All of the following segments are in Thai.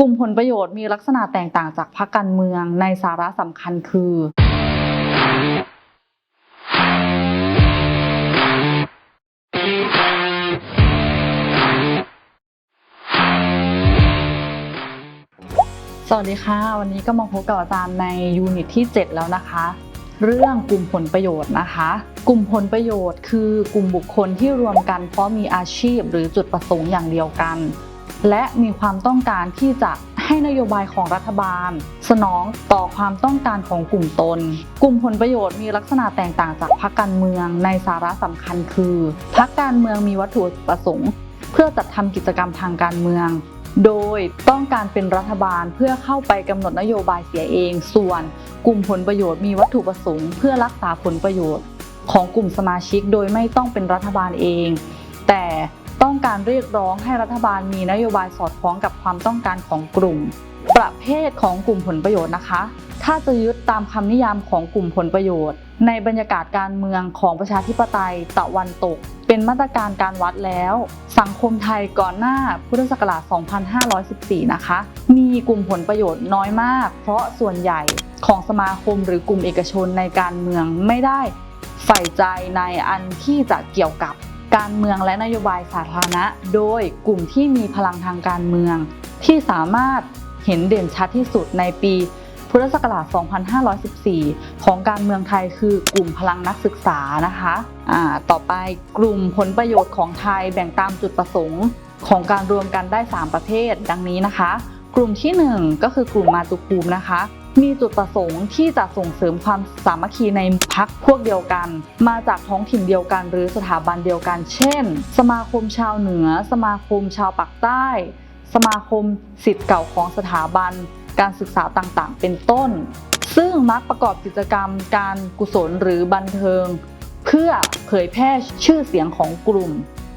กลุ่มผลประโยชน์มีลักษณะแตกต่างจากพรรคการเมืองในสาระสำคัญคือ สวัสดีค่ะ วันนี้ก็มาพบกับอาจารย์ในยูนิตที่ 7 แล้วนะคะ เรื่องกลุ่มผลประโยชน์นะคะ กลุ่มผลประโยชน์คือกลุ่มบุคคลที่รวมกันเพราะมีอาชีพหรือจุดประสงค์อย่างเดียวกัน และมีความต้องการที่จะให้นโยบายของรัฐบาล สนองต่อความต้องการของกลุ่มตน กลุ่มผลประโยชน์มีลักษณะแตกต่างจากพรรคการเมืองในสาระสำคัญคือพรรคการเมืองมีวัตถุประสงค์ เพื่อจัดทำกิจกรรมทางการเมือง โดยต้องการเป็นรัฐบาลเพื่อเข้าไปกำหนดนโยบายเสียเอง ส่วนกลุ่มผลประโยชน์มีวัตถุประสงค์เพื่อรักษาผลประโยชน์ ของกลุ่มสมาชิกโดยไม่ต้องเป็นรัฐบาลเอง แต่ ต้องการเรียกร้องให้รัฐบาลมีนโยบายสอดคล้องกับความต้องการของกลุ่ม ประเภทของกลุ่มผลประโยชน์นะคะ ถ้าจะยึดตามคำนิยามของกลุ่มผลประโยชน์ ในบรรยากาศการเมืองของประชาธิปไตยตะวันตก เป็นมาตรการการวัดแล้ว สังคมไทยก่อนหน้าพุทธศักราช 2514 นะคะ มีกลุ่มผลประโยชน์น้อยมาก เพราะส่วนใหญ่ของสมาคมหรือกลุ่มเอกชนในการเมืองไม่ได้ใฝ่ใจในอันที่จะเกี่ยวกับ การเมืองและนโยบายสาธารณะ โดยกลุ่มที่มีพลังทางการเมือง ที่สามารถเห็นเด่นชัดที่สุดในปีพุทธศักราช 2514 ของการเมืองไทยคือกลุ่มพลังนักศึกษานะคะต่อไปกลุ่มผลประโยชน์ของไทยแบ่งตามจุดประสงค์ของการรวมกันได้ 3 ประเภท ดังนี้นะคะ กลุ่มที่ 1 ก็คือกลุ่มมาตุภูมินะคะ มีจุดประสงค์ที่จะส่งเสริมความสามัคคีในพักพวกเดียวกัน มาจากท้องถิ่นเดียวกัน หรือสถาบันเดียวกัน เช่น สมาคมชาวเหนือ สมาคมชาวปากใต้ สมาคมสิทธิ์เก่าของสถาบัน การศึกษาต่างๆ เป็นต้น ซึ่งมักประกอบกิจกรรม การกุศลหรือบันเทิง เพื่อเผยแพร่ชื่อเสียงของกลุ่ม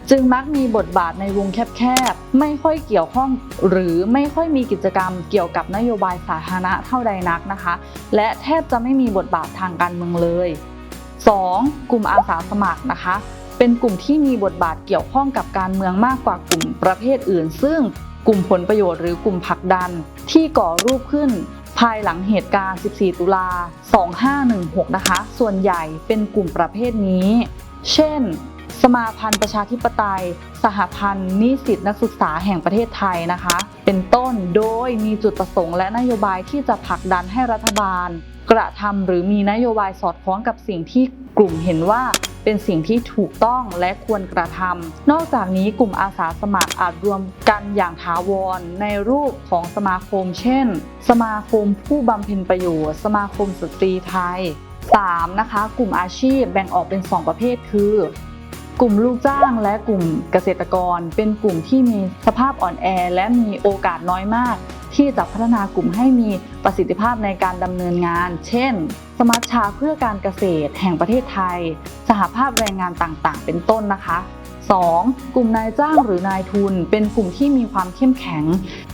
จึงมักมีบทบาทในวงแคบๆ ไม่ค่อยเกี่ยวข้องหรือไม่ค่อยมีกิจกรรมเกี่ยวกับนโยบายสาธารณะเท่าใดนักนะคะ และแทบจะไม่มีบทบาททางการเมืองเลย 2. กลุ่มอาสาสมัครนะคะ เป็นกลุ่มที่มีบทบาทเกี่ยวข้องกับการเมืองมากกว่ากลุ่มประเภทอื่น ซึ่งกลุ่มผลประโยชน์หรือกลุ่มผลักดัน ที่ก่อรูปขึ้นภายหลังเหตุการณ์ 14 ตุลา 2516 นะคะ ส่วนใหญ่เป็นกลุ่มประเภทนี้ เช่น สมาพันธ์ประชาธิปไตย สหพันธ์นิสิตนักศึกษาแห่งประเทศไทยนะคะ เป็นต้นโดยมีจุดประสงค์และนโยบายที่จะผลักดันให้รัฐบาล กระทำหรือมีนโยบายสอดคล้องกับสิ่งที่กลุ่มเห็นว่าเป็นสิ่งที่ถูกต้องและควรกระทำนอกจากนี้กลุ่มอาสาสมัครอาจรวมกันอย่างถาวรในรูปของสมาคม เช่น สมาคมผู้บำเพ็ญประโยชน์ สมาคมสตรีไทย 3. นะคะ กลุ่มอาชีพแบ่งออกเป็น 2 ประเภทคือ กลุ่มลูกจ้างและกลุ่มเกษตรกร เป็นกลุ่มที่มีสภาพอ่อนแอ และมีโอกาสน้อยมาก ที่จะพัฒนากลุ่มให้มีประสิทธิภาพในการดำเนินงาน เช่น สมัชชาเพื่อการเกษตรแห่งประเทศไทย สหภาพแรงงานต่างๆ เป็นต้นนะคะ 2. กลุ่มนายจ้างหรือนายทุน เป็นกลุ่มที่มีความเข้มแข็ง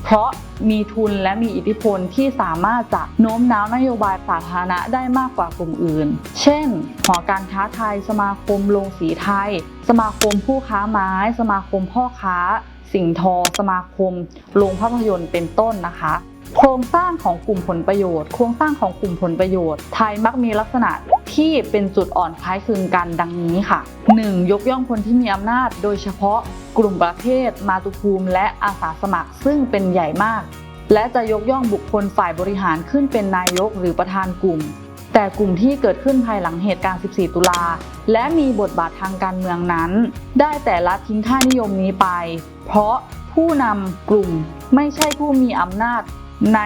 เพราะมีทุนและมีอิทธิพลที่สามารถจะโน้มน้าวนโยบายสาธารณะได้มากกว่ากลุ่มอื่น เช่น หอการค้าไทย สมาคมโรงสีไทย สมาคมผู้ค้าไม้ สมาคมพ่อค้า สิ่งทอ สมาคมโรงภาพยนตร์เป็นต้นนะคะ โครงสร้างของกลุ่มผลประโยชน์ โครงสร้างของกลุ่มผลประโยชน์ ไทยมักมีลักษณะที่เป็นจุดอ่อนคล้ายคลึงกันดังนี้ค่ะ 1. ยกย่องคนที่มีอำนาจ โดยเฉพาะกลุ่มประเภทมาตุภูมิและอาสาสมัครซึ่งเป็นใหญ่มาก และจะยกย่องบุคคลฝ่ายบริหารขึ้นเป็นนายกหรือประธานกลุ่ม แต่กลุ่มที่เกิดขึ้นภายหลังเหตุการณ์ 14 ตุลา และมีบทบาททางการเมืองนั้น ได้แต่ละทิ้งค่านิยมนี้ไป เพราะผู้นำกลุ่มไม่ใช่ผู้มีอำนาจ ใน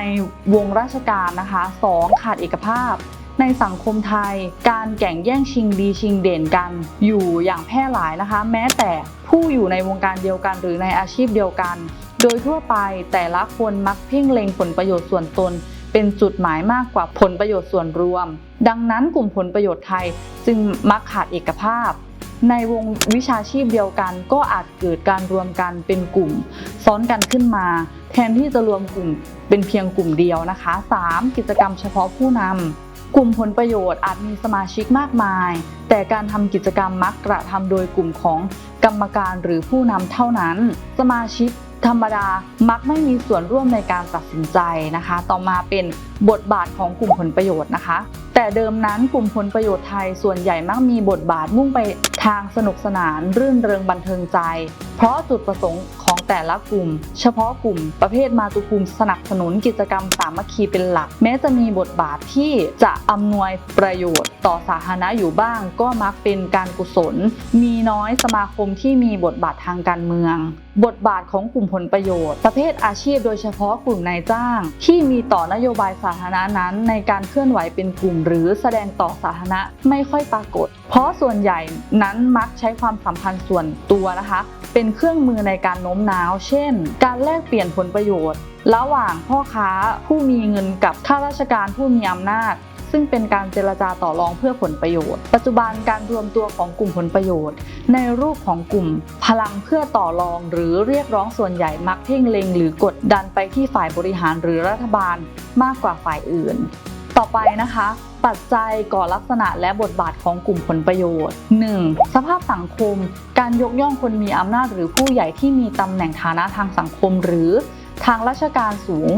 วงราชการนะคะ 2. ขาดเอกภาพ ในสังคมไทย การแข่งแย่งชิงดีชิงเด่นกัน อยู่อย่างแพร่หลายนะคะ แม้แต่ผู้อยู่ในวงการเดียวกันหรือในอาชีพเดียวกัน โดยทั่วไปแต่ละคนมักเพ่งเล็งผลประโยชน์ส่วนตน เป็นจุดหมายมากกว่าผลประโยชน์ส่วนรวม ดังนั้นกลุ่มผลประโยชน์ไทยจึงมักขาดเอกภาพ ในวงวิชาชีพเดียวกัน ก็อาจเกิดการรวมกันเป็นกลุ่ม ซ้อนกันขึ้นมา แทนที่จะรวมกลุ่มเป็นเพียงกลุ่มเดียวนะคะ 3. กิจกรรมเฉพาะผู้นำกลุ่มผลประโยชน์อาจมีสมาชิกมากมาย แต่การทำกิจกรรมมักกระทำโดยกลุ่มของกรรมการหรือผู้นำเท่านั้น สมาชิกธรรมดามักไม่มีส่วนร่วมในการตัดสินใจนะคะ ต่อมาเป็นบทบาทของกลุ่มผลประโยชน์นะคะ แต่เดิมนั้นกลุ่มผลประโยชน์ไทยส่วนใหญ่มักมีบทบาทมุ่งไปทางสนุกสนาน รื่นเริงบันเทิงใจ เพราะจุดประสงค์ แต่ละกลุ่ม เฉพาะกลุ่ม ประเภทมาตุภูมิสนับสนุนกิจกรรมสามัคคีเป็นหลัก แม้จะมีบทบาทที่จะอำนวยประโยชน์ ต่อสาธารณะอยู่บ้าง ก็มักเป็นการกุศล มีน้อยสมาคมที่มีบทบาททางการเมือง บทบาทของกลุ่มผลประโยชน์ ประเภทอาชีพ โดยเฉพาะกลุ่มนายจ้าง ที่มีต่อนโยบายสาธารณะนั้น ในการเคลื่อนไหวเป็นกลุ่ม หรือแสดงต่อสาธารณะไม่ค่อยปรากฏ เพราะส่วนใหญ่นั้นมักใช้ความสัมพันธ์ส่วนตัวนะคะ เป็นเครื่องมือในการโน้มน้าว เช่น การแลกเปลี่ยนผลประโยชน์ ระหว่างพ่อค้าผู้มีเงินกับข้าราชการผู้มีอำนาจซึ่งเป็นการเจรจาต่อรองเพื่อผลประโยชน์ ปัจจุบันการรวมตัวของกลุ่มผลประโยชน์ ในรูปของกลุ่ม พลังเพื่อต่อรองหรือเรียกร้องส่วนใหญ่มักเพ่งเล็งหรือกดดันไปที่ฝ่ายบริหารหรือรัฐบาลมากกว่าฝ่ายอื่น ต่อไปนะคะ ปัจจัยก่อลักษณะและบทบาทของกลุ่มผลประโยชน์ 1. สภาพสังคม การยกย่องคนมีอำนาจหรือผู้ใหญ่ที่มีตำแหน่งฐานะทางสังคมหรือทางราชการสูง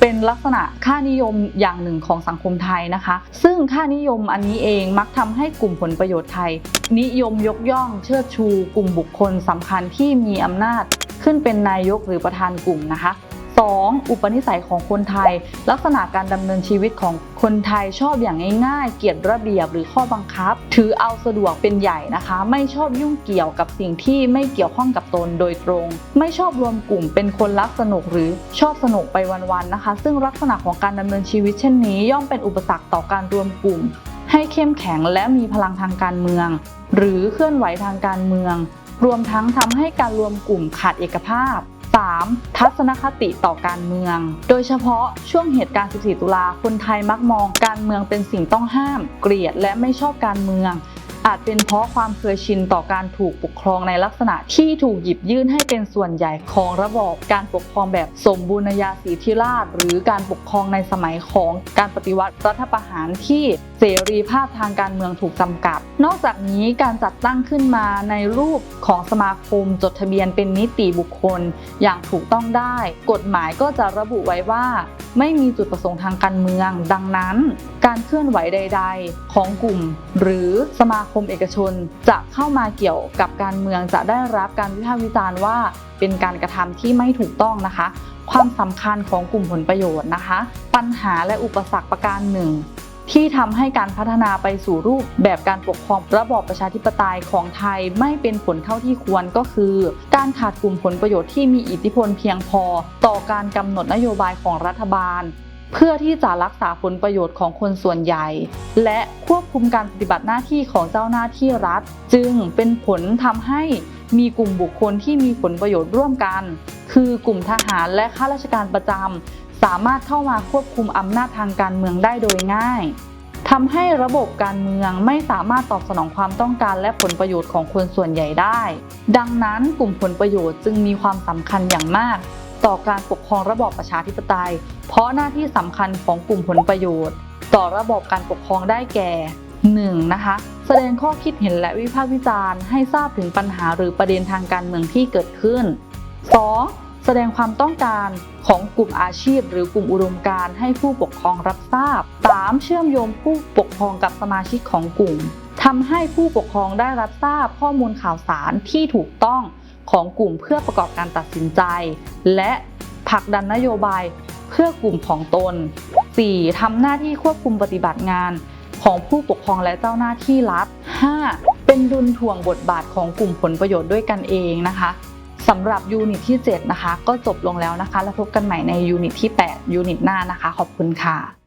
เป็นลักษณะค่านิยมอย่างหนึ่งของสังคมไทยนะคะ ซึ่งค่านิยมอันนี้เองมักทำให้กลุ่มผลประโยชน์ไทย นิยมยกย่องเชิดชู กลุ่มบุคคลสำคัญที่มีอำนาจขึ้นเป็นนายกหรือประธานกลุ่มนะคะ 2. อุปนิสัยของคนไทย ลักษณะการดำเนินชีวิตของคนไทยชอบอย่างง่ายๆ เกียรติระเบียบหรือข้อบังคับ ถือเอาสะดวกเป็นใหญ่นะคะ ไม่ชอบยุ่งเกี่ยวกับสิ่งที่ไม่เกี่ยวข้องกับตนโดยตรง ไม่ชอบรวมกลุ่มเป็นคนรักสนุกหรือชอบสนุกไปวันๆนะคะ ซึ่งลักษณะของการดำเนินชีวิตเช่นนี้ ย่อมเป็นอุปสรรคต่อการรวมกลุ่ม ให้เข้มแข็งและมีพลังทางการเมือง หรือเคลื่อนไหวทางการเมือง รวมทั้งทำให้การรวมกลุ่มขาดเอกภาพ 3. ทัศนคติต่อการเมือง โดยเฉพาะช่วงเหตุการณ์ 14 ตุลาคนไทยมักมองการเมืองเป็นสิ่งต้องห้าม เกลียดและไม่ชอบการเมือง อาจเป็นเพราะความเคยชินต่อการถูกปกครองในลักษณะที่ถูกหยิบยื่นให้เป็นส่วนใหญ่ของระบอบการปกครองแบบสมบูรณาญาสิทธิราชหรือการปกครองในสมัยของการปฏิวัติรัฐประหารที่เสรีภาพทางการเมืองถูกจำกัด นอกจากนี้การจัดตั้งขึ้นมาในรูปของสมาคมจดทะเบียนเป็นนิติบุคคล อย่างถูกต้องได้ กฎหมายก็จะระบุไว้ว่าไม่มีจุดประสงค์ทางการเมือง ดังนั้น การเคลื่อนไหวใด ๆ ของกลุ่ม หรือสมาคมเอกชน จะเข้ามาเกี่ยวกับการเมืองจะได้รับการวิพากษ์วิจารณ์ว่า เป็นการกระทำที่ไม่ถูกต้องนะคะ ความสำคัญของกลุ่มผลประโยชน์นะคะ ปัญหาและอุปสรรคประการหนึ่งที่ทำให้การพัฒนาไปสู่รูปแบบการปกครองระบอบประชาธิปไตยของไทยไม่เป็นผลเท่าที่ควรก็คือ การขาดกลุ่มผลประโยชน์ที่มีอิทธิพลเพียงพอ ต่อการกำหนดนโยบายของรัฐบาล เพื่อที่จะรักษาผลประโยชน์ของคนส่วนใหญ่ และควบคุมการปฏิบัติหน้าที่ของเจ้าหน้าที่รัฐ จึงเป็นผลทำให้มีกลุ่มบุคคลที่มีผลประโยชน์ร่วมกัน คือกลุ่มทหารและข้าราชการประจำสามารถเข้ามาควบคุมอำนาจทางการเมืองได้โดยง่ายทำให้ระบบการเมืองไม่สามารถตอบสนองความต้องการและผลประโยชน์ของคนส่วนใหญ่ได้ ดังนั้นกลุ่มผลประโยชน์จึงมีความสำคัญอย่างมาก ต่อการปกครองระบอบประชาธิปไตย เพราะหน้าที่สำคัญของกลุ่มผลประโยชน์ ต่อระบบการปกครองได้แก่ 1. นะคะ แสดงข้อคิดเห็นและวิพากษ์วิจารณ์ให้ทราบถึงปัญหาหรือประเด็นทางการเมืองที่เกิดขึ้น 2. แสดงความต้องการของกลุ่มอาชีพ หรือกลุ่มอุดมการณ์ให้ผู้ปกครองรับทราบ 3. เชื่อมโยงผู้ปกครองกับสมาชิกของกลุ่มทำให้ผู้ปกครองได้รับทราบข้อมูลข่าวสารที่ถูกต้อง ของกลุ่มเพื่อประกอบการตัดสินใจ และผลักดันนโยบายเพื่อกลุ่มของตน 4. ทำหน้าที่ควบคุมปฏิบัติงานของผู้ปกครองและเจ้าหน้าที่รัฐ 5. เป็นดุลถ่วงบทบาทของกลุ่มผลประโยชน์ด้วยกันเองนะคะสำหรับยูนิตที่ 7 นะคะ ก็จบลงแล้วนะคะ แล้วพบกันใหม่ในยูนิตที่ 8 ยูนิตหน้านะคะ ขอบคุณค่ะ